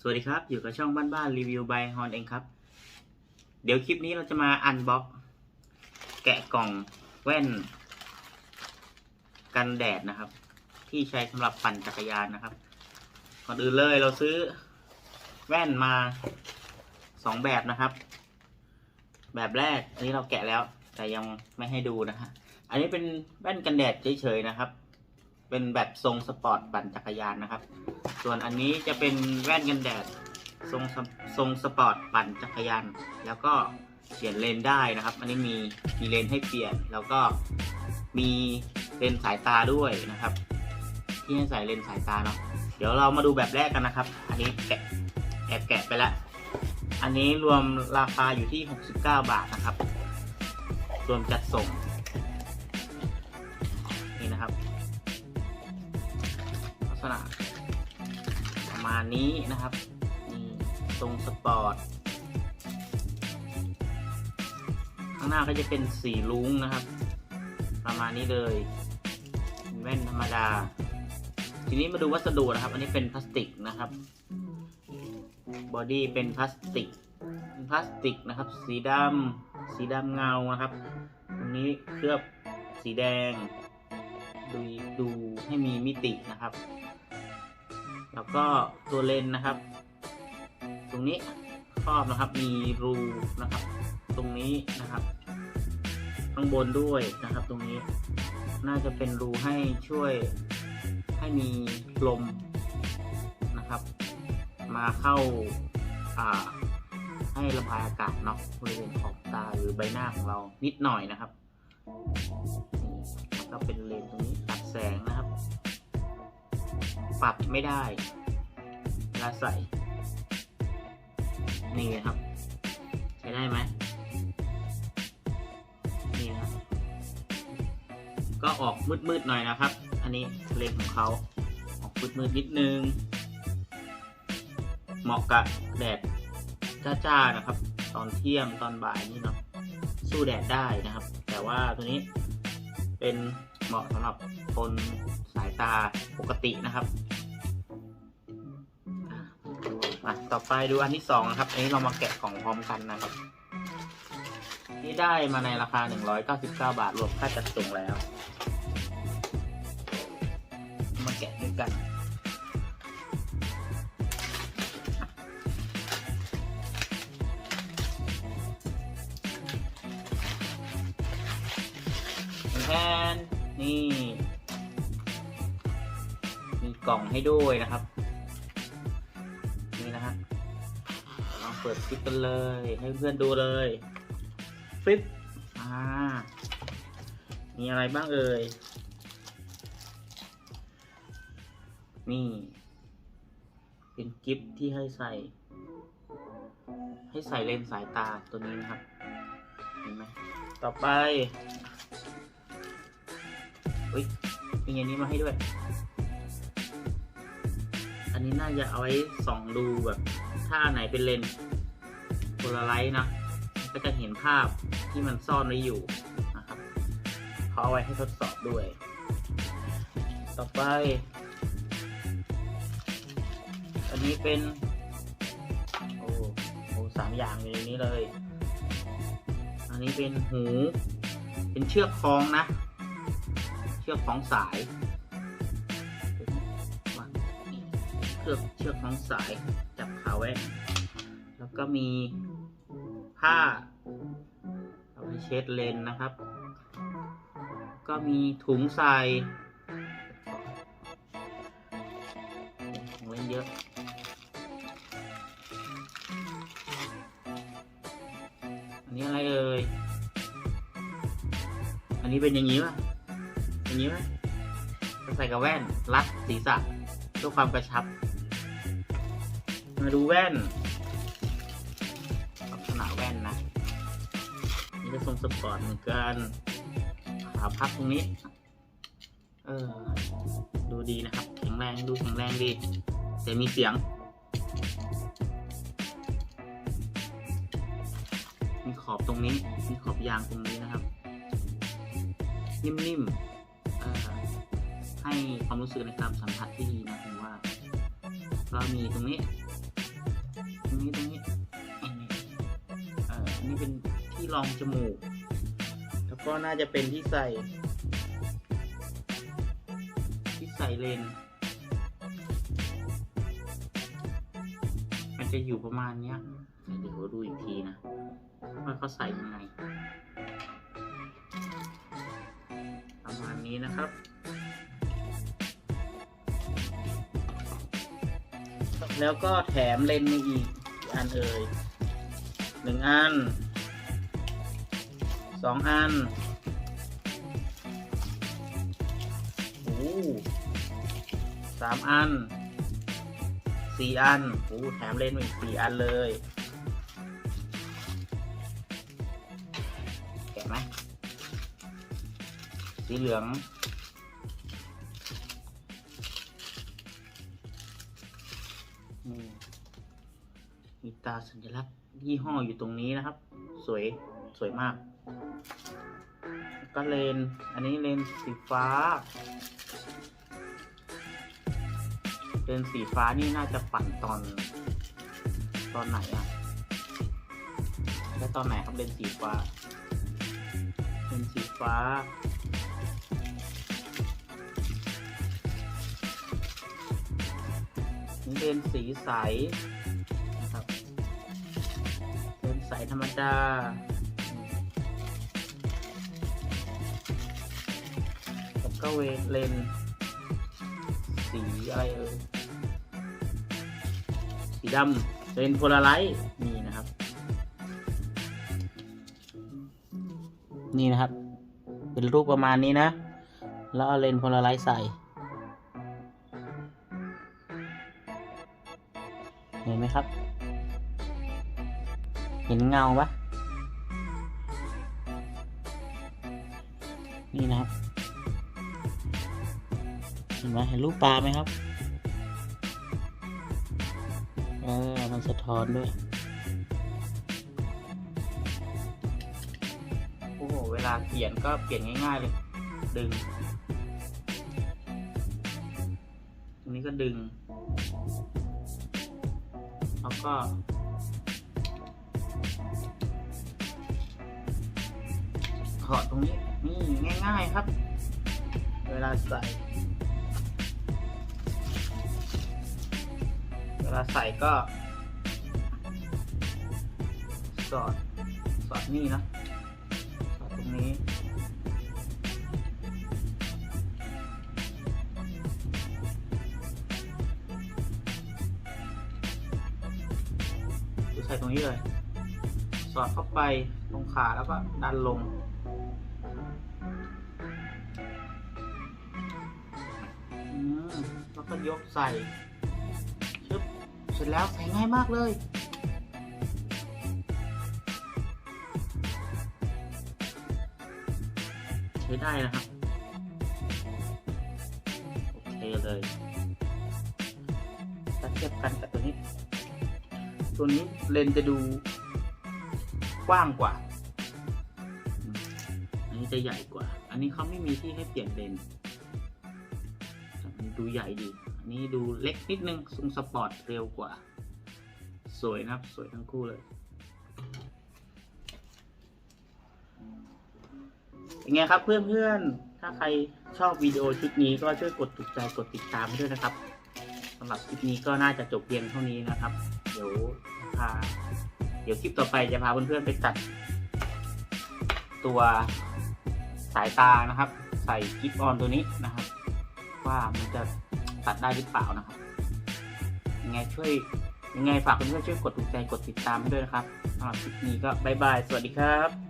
สวัสดีครับ อยู่กับช่องบ้านๆรีวิวบายฮอนเองครับ เดี๋ยวคลิปนี้เราจะมาอันบ็อกแกะกล่องแว่น กันแดดนะครับ ที่ใช้สำหรับปั่นจักรยานนะครับ ก่อนอื่นเลยเราซื้อแว่นมาสองแบบนะครับ แบบแรกอันนี้เราแกะแล้ว แต่ยังไม่ให้ดูนะฮะอันนี้เป็นแว่นกันแดดเฉยๆนะครับ เป็นแบบทรงสปอร์ตปั่นจักรยานนะครับ ส่วนอันนี้จะเป็นแว่นกันแดดทรงทรงสปอร์ตปั่นจักรยาน แล้วก็เปลี่ยนเลนได้นะครับ อันนี้มีมีเลนให้เปลี่ยน แล้วก็มีเลนสายตาด้วยนะครับ ที่ให้ใส่เลนสายตาเนาะ เดี๋ยวเรามาดูแบบแรกกันนะครับ อันนี้แกะแอบแกะไปล้วอันนี้รวมราคาอยู่ที่ 69 บาทนะครับ รวมจัดส่ง ษณะ ประมาณนี้นะครับนี่ทรงสปอร์ตข้างหน้าก็จะเป็นสีลุ้งนะครับ ประมาณนี้เลยแว่นธรรมดา ทีนี้มาดูวัสดุนะครับ อันนี้เป็นพลาสติกนะครับบอดี้เป็นพลาสติกพลาสติกนะครับ สีดำสีดำเงานะครับตรงนี้เคลือบสีแดง ดูดูให้มีมิตินะครับ แล้วก็ตัวเลนนะครับ ตรงนี้ครอบนะครับมีรูนะครับ ตรงนี้นะครับ ข้างบนด้วยนะครับ ตรงนี้น่าจะเป็นรูให้ช่วยให้มีลมนะครับ มาเข้าอ่าให้ระบายอากาศเนาะบริเวณขอบตาหรือใบหน้าของเรานิดหน่อยนะครับแล้วก็เป็นเลนตรงนี้ตัดแสงนะครับ ปรับไม่ได้เวลาใส่ นี่นะครับ ใช้ได้ไหมนี่นะครับ ก็ออกมืดๆหน่อยนะครับ อันนี้เลนส์ของเขาออกมืดๆนิดนึง เหมาะกับแดดจ้าๆนะครับ ตอนเที่ยงตอนบ่ายนี่เนาะสู้แดดได้นะครับ แต่ว่าตัวนี้เป็น เหมาะสำหรับคนสายตาปกตินะครับอะต่อไปดูอันที่สองนะครับ อันนี้เรามาแกะกล่องพร้อมกันนะครับ นี่ได้มาในราคา 199 บาทรวมค่าจัดส่งแล้ว มาแกะด้วยกันแท นี่ มีกล่องให้ด้วยนะครับ นี่นะฮะลองเปิดคลิปกันเลย ให้เพื่อนดูเลยฟิปอ่า มีอะไรบ้างเอ่ย นี่ เป็นกิฟที่ให้ใส่ ให้ใส่เลนส์สายตาตัวนี้นะครับ เห็นไหม ต่อไป อุ้ยมีอย่างนี้มาให้ด้วย อันนี้น่าจะเอาไว้ส่องดูแบบ ถ้าไหนเป็นเลนส์โพลาไรต์นะ ก็จะเห็นภาพที่มันซ่อนไว้อยู่นะครับเขาเอาไว้ให้ทดสอบด้วย ต่อไป อันนี้เป็น โอ้โหสามอย่างอยู่ในนี้เลย อันนี้เป็นหู เป็นเชือกคล้องนะ ชือกคล้องสายเชือกเชือกคล้องสายจับขาแว่นแล้วก็มีผ้าเอาไปเช็ดเลนนะครับ ก็มีถุงใส่ของเล่นเยอะอันนี้อะไรเอ่ย อันนี้เป็นอย่างนี้ป่ะ อย่างนี้ไหมใส่กับแว่น รัดศีรษะเพื่อความกระชับ มาดูแว่นลักษณะแว่นนะนี่จะทรงสปอร์ตเหมือนกันขาพับตรงนี้ เออ ดูดีนะครับ แข็งแรงดูแข็งแรงดีแต่มีเสียงมีขอบตรงนี้มีขอบยางตรงนี้นะครับ นิ่มๆ ให้ความรู้สึกในะครับสัมผัสที่ดีนะคือว่าเรามีตรงนี้ ตรงนี้ตรงนี้เอ่ออันนี้เป็นที่รองจมูก แล้วก็น่าจะเป็นที่ใส่ ที่ใส่เลนมันจะอยู่ประมาณเนี้ยเดี๋ยวดูอีกทีนะว่าเขาใส่ยังไงประมาณนี้นะครับ แล้วก็แถมเลนส์อีกอันเอ่ยหนึ่งอันสองอันโอ้สามอันสี่อันโอ้แถมเลนส์อีกสี่อันเลยแกะไหมสีเหลือง มีตาสัญลักษณ์ยี่ห้ออยู่ตรงนี้นะครับ สวยสวยมาก ก็เลน อันนี้เลนสีฟ้า เลนสีฟ้านี่น่าจะปั่นตอน ตอนไหนอะแล้วตอนไหนครับเลนสีฟ้า เลนสีฟ้านี่เลนสีใส ใสธรรมดาแล้วก็เวเลนสีอะไรเอ่ยสีดำเลนโพลาไรต์นี่นะครับ นี่นะครับ เป็นรูปประมาณนี้นะ แล้วเอาเลนโพลาไรต์ใส่เห็นไหมครับ เห็นเงาปะนี่นะครับเห็นไหมเห็นรูปปลาไหมครับเออมันสะท้อนด้วยโอ้โหเวลาเปลี่ยนก็เปลี่ยนง่ายๆเลย ดึง ตรงนี้ก็ดึง แล้วก็ ถอดตรงนี้นี่ง่าย ๆครับ เวลาใส่ เวลาใส่ก็ สอด สอดนี่นะสอดตรงนี้ใส่ตรงนี้เลย สอดเข้าไปตรงขาแล้วก็ดันลง แล้วก็ยกใส่ชึบเสร็จแล้วใส่ง่ายมากเลยใช้ได้นะครับ โอเคเลยถ้าเทียบกันกับตัวนี้ ตัวนี้เลนจะดูกว้างกว่า อันนี้จะใหญ่กว่า อันนี้เขาไม่มีที่ให้เปลี่ยนเลน ดูใหญ่ดีอันนี้ดูเล็กนิดนึงทรงสปอร์ตเร็วกว่า สวยนะครับ สวยทั้งคู่เลยเป็นไงครับเพื่อนๆ ถ้าใครชอบวิดีโอชุดนี้ก็ช่วยกดถูกใจกดติดตามด้วยนะครับสำหรับคลิปนี้ก็น่าจะจบเพียงเท่านี้นะครับ เดี๋ยวพาเดี๋ยวคลิปต่อไปจะพาเพื่อนๆไปตัด ตัวสายตานะครับ ใส่กิฟออนตัวนี้นะครับ ว่ามันจะตัดได้หรือเปล่านะครับ ยังไงช่วยยังไงฝากเพื่อนๆช่วยกดถูกใจกดติดตามด้วยนะครับสำหรับคลิปนี้ก็บายบาย สวัสดีครับ